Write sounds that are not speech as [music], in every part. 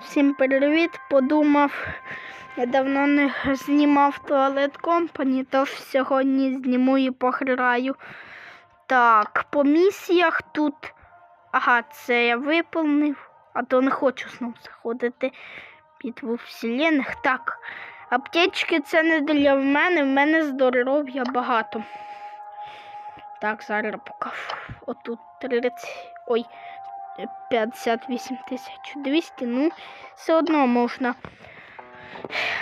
Всім привіт! Подумав, я давно не знімав туалет компані, тож сьогодні зніму і пограю. Так, по місіях тут. Ага, це я виповнив, а то не хочу знову заходити під вселених. Так, аптечки це не для мене, в мене здоров'я багато. Так, зараз покажу. Отут 30. Ой. 58 200, ну, все одно можна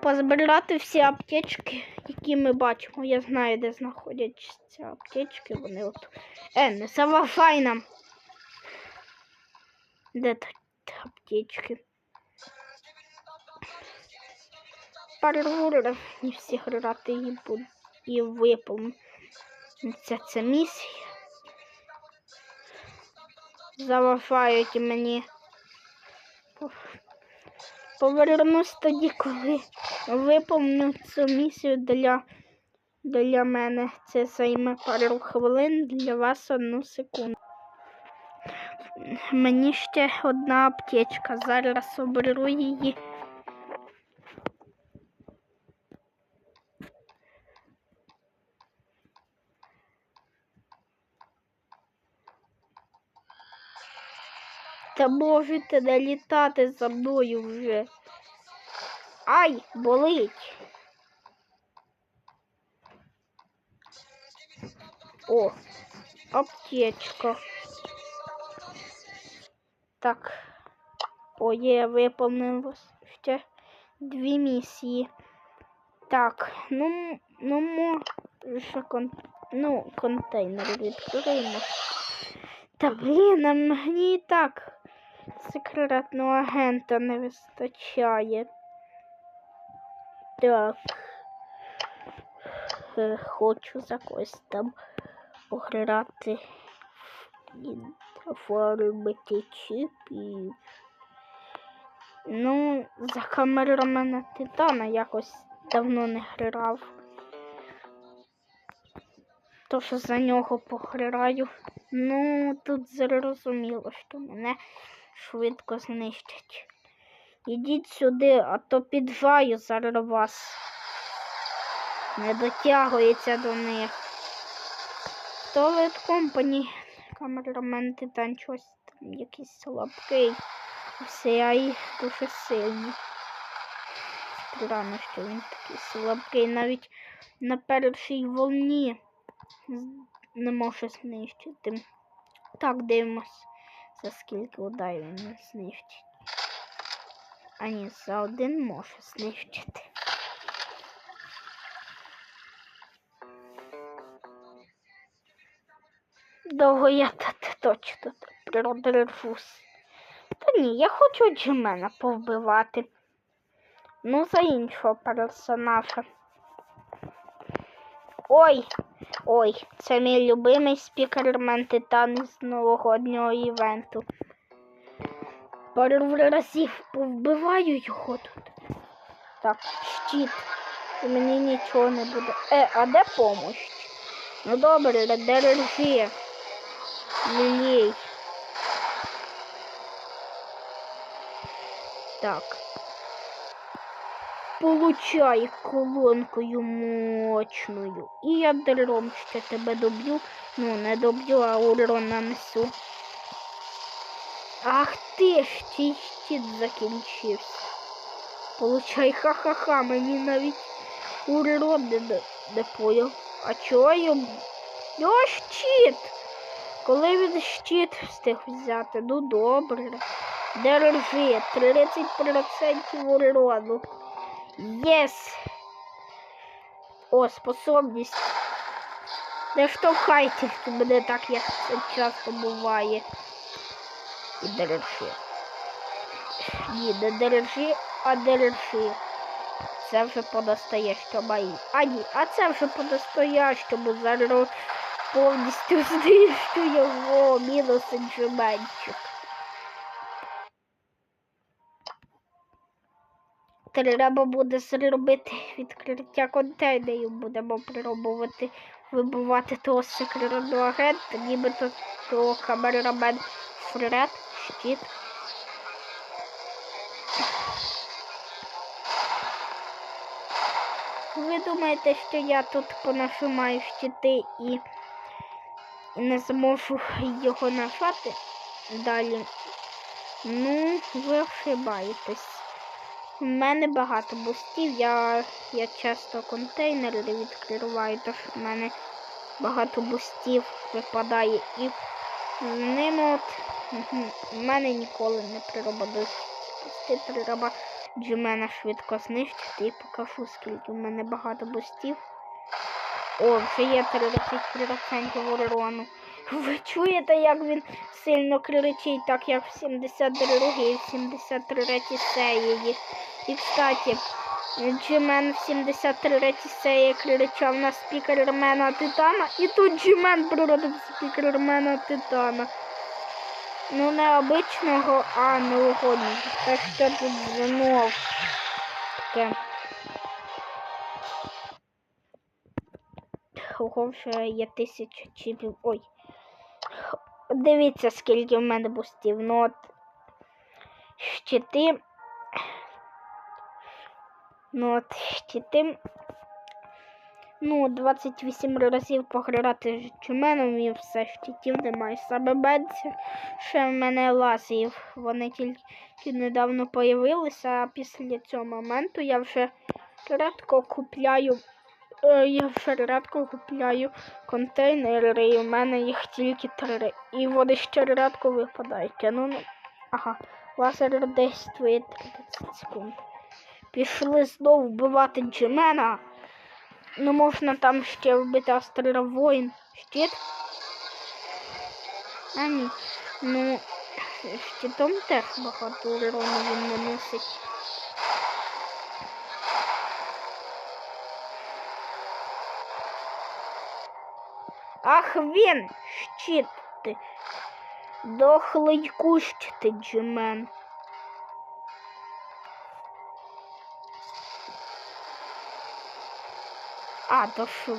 позбирати всі аптечки, які ми бачимо. Я знаю, де знаходяться аптечки. Вони от. Е, не заважай нам. Де тут аптечки? Пару не всі грати і, і виповниться ця місія заважають мені. Повернусь тоді, коли виповню цю місію для, для мене. Це займе пару хвилин, для вас одну секунду. Мені ще одна аптечка. Зараз оберу її. Та можете не літати за мною вже. Ай, болить. О, аптечка. Так. О, є, виповнив ще дві місії. Так, ну, ну, може, кон... ну, контейнер відкриємо. Та блін, а мені і так секретного агента не вистачає. Так. Е, Хочу за когось там пограти і оформити чіпів. Ну, за камерамена Титана якось давно не грав. Тож за нього пограю. Ну, тут зрозуміло, що мене швидко знищать. Ідіть сюди, а то піджаю зараз вас. Не дотягується до них. Туалет компані. Камерамен Титан щось там якийсь слабкий. Все, дуже сильні. Странно, що він такий слабкий. Навіть на першій волні не може знищити. Так, дивимось, за скільки ударів він знищить. А ні, за один може знищити. Довго я тут точно продержусь. Та ні, я хочу Джимена повбивати. Ну, за іншого персонажа. Ой, ой, це мій любимий спікермен Титан з новогоднього івенту. Пару разів повбиваю його тут. Так, щит. І мені нічого не буде. Е, а де помощь? Ну добре, де режі? Лілей. Так. Получай колонкою мощною. І я дром ще тебе доб'ю. Ну, не доб'ю, а урон нанесу. Ах ти ж, цей щит закінчився. Получай ха-ха-ха, мені навіть урон не, не, поняв. А чого я... Його щит! Коли він щит встиг взяти? Ну добре. Держи, 30% урону. Єс! О, способність. Не штовхайте мене так, як часто буває. І держи. Ні, не держи, а держи. Це вже по-настоящому. А ні, а це вже по-настоящому. Зараз повністю знищу його мінус інжеменчик. Треба буде зробити відкриття контейнерів, будемо пробувати вибивати того секретного агента, нібито того камерамен Фред, щит. Ви думаєте, що я тут понажимаю щити і не зможу його нажати далі? Ну, ви ошибаєтесь. У мене багато бустів, я, я часто контейнери відкриваю, тож в мене багато бустів випадає і з ними от в мене ніколи не треба бусти, треба джемена швидко знищити і покажу, скільки в мене багато бустів. О, вже є 30% урону. Ви чуєте, як він сильно кричить, так як в 72 і в 73 серії. І, кстати, Джимен в 73 серії кричав на спікермена Титана, і тут Джимен природив спікермена Титана. Ну, не обичного, а неугодного. Так що тут знов таке. Ого, вже є тисяча чіпів. Ой. Дивіться, скільки в мене бустів. Ну от щити. Ну от щити. Ну, 28 разів пограти з чуменом і все щитів немає. Саме менше ще в мене лазів. Вони тільки недавно появилися, а після цього моменту я вже рідко купляю. Е, Я вже рідко купляю контейнери, і в мене їх тільки три. І вони ще рідко випадають. Ну, ну, ага, лазер действує 30 секунд. Пішли знову вбивати Джемена. Ну, можна там ще вбити Астера Воїн. Щит. А ні. Ну, щитом теж багато урону він наносить. Ах він! Щит ти! Дохлий кущ ти, Джемен. А, то що?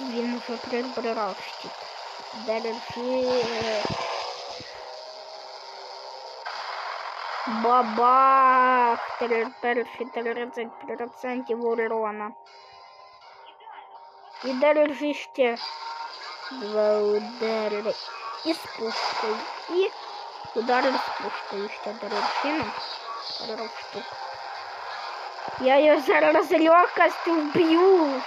Він вже прибирав щит. Держи. Бабах! Перші 30% урона. І держи ще. Два удари. І з пушкою. І удари з пушкою ще держи. Пару штук. Я ее зараз з легкостю вб'ю.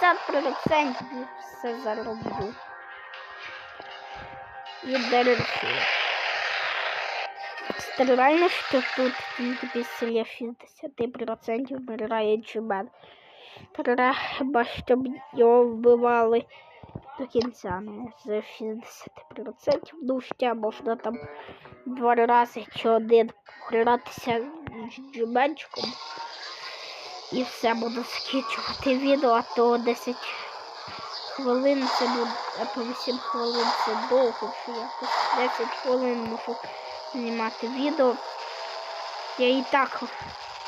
60% все зароблю. І дальше. Странно, що тут тільки після 60% вмирає джебен. Треба, щоб його вбивали до кінця, за 60%. Ну, ще можна там два рази чи один гратися з джебенчиком. І все буду скінчувати відео, а то 10 хвилин це буде, а то 8 хвилин це довго, що якось 10 хвилин можу знімати відео. Я і так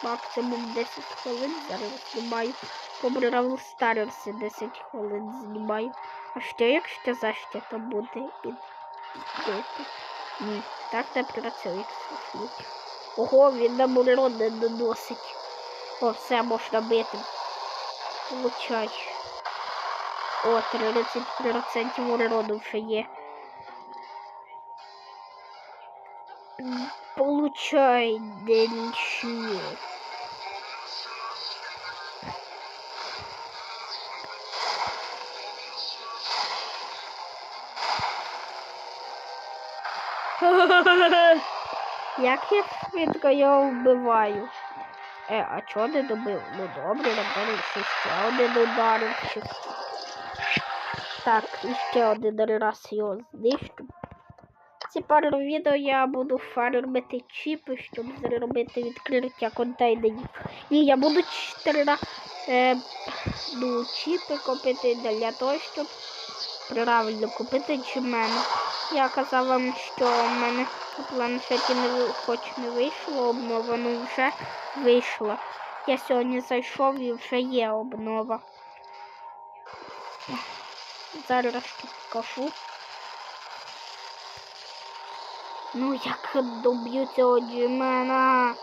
максимум 10 хвилин зараз знімаю. По Бравл Старерсі 10 хвилин знімаю. А що якщо за що то буде підбити? Ні, так не працює. Ого, він на муро не доносить. О, все можна бити. Получай. О, 30% урону вже є. Получай дельчи. [laughs] Як я швидко його вбиваю? Е, а чого не добив? Ну добре, добре, ще ще один ударив. Так, і ще один раз його знищу. Пару відео я буду фармити чіпи, щоб зробити відкриття контейнерів. Ні, я буду чотири рази е, ну, чіпи купити для того, щоб правильно купити чимено. Я казав вам, що в мене у планшеті не хоч не вийшло обнова, ну вже вийшла. Я сьогодні зайшов і вже є обнова. Зараз покажу. Ну, як доб'ю цього джемена.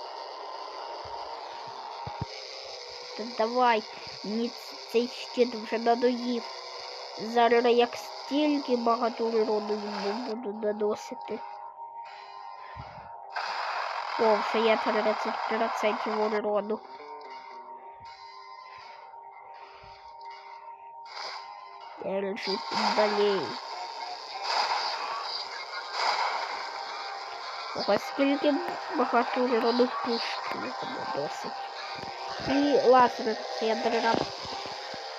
Та давай, мені цей щит вже надоїв. Зараз як стільки багато уроду буду доносити. О, вже є 30% уроду. Держи далі. Ось скільки багато уроду пушки досить. І лазер ядром.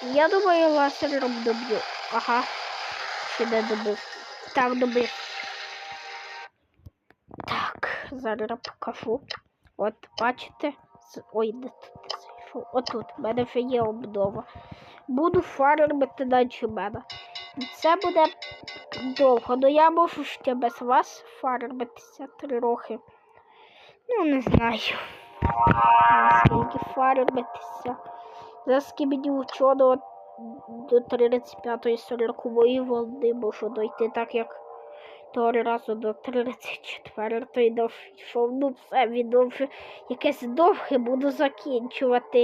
Я думаю, лазером доб'ю. Ага. Ще не добив. Так, добив. Так, зараз покажу. От, бачите? Ой, де тут я зайшов? Отут, в мене вже є обнова. Буду фармити наче мене. Це буде довго, але я можу ще без вас фармитися трохи. Ну, не знаю. Наскільки фармитися. За мені ученого до 35-ї 40 волни можу дойти, так як того разу до 34-ї дійшов. Ну, все, відео вже якесь довге буду закінчувати.